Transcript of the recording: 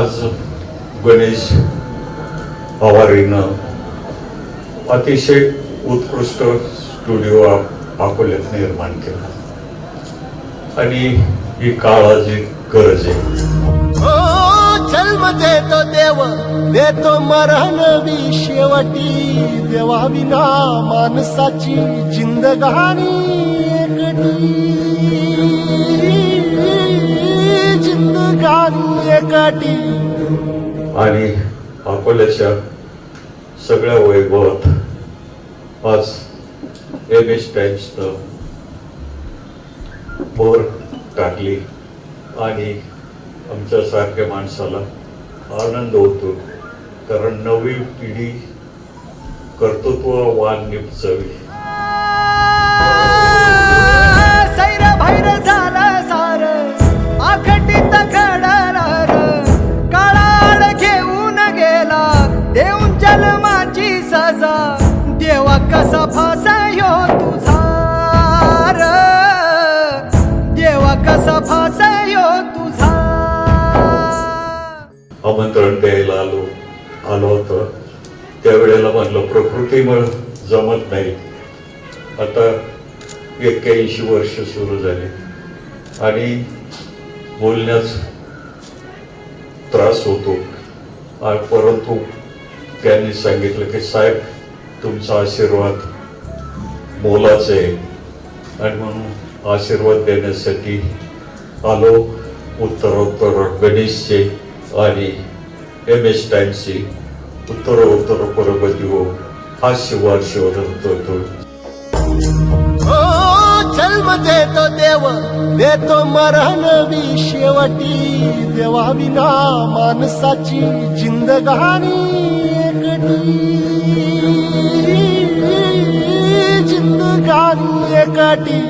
आज गणेश पवारीनं अतिशय उत्कृष्ट स्टुडिओ अकोल्यात निर्माण केला. आणि ही काळाची गरज आहे. तो देव देतो मरण बी शेवटी. देवा विना माणसाची जिंदगानी एकटी. जिंदगानी एकटी. आणि अकोल्याच्या सगळ्या वैभवात आज एम एस टाइम्सनं भर टाकली आणि आमच्यासारख्या माणसाला आनंद होतो. कारण नवी पिढी कर्तृत्ववान निपचवी आमंत्रण द्यायला आलो आलो होतं. त्यावेळेला म्हणलं प्रकृतीमुळे जमत नाही. आता एक्क्याऐंशी वर्ष सुरू झाली. आणि बोलण्यास त्रास होतो. परंतु त्यांनी सांगितलं की साहेब तुमचा आशीर्वाद मोलाचा आहे. आणि म्हणून आशीर्वाद देण्यासाठी आलो. उत्तरोत्तर गणेशचे 아니 एम 웃도록 웃도록 걸어가지고 하시고 हो 또또 शिवार जन्म देतो देव देतो मरण बी शेवटी देवा विना माणसाची जिंदगानी एकटी जिंदगानी एकटी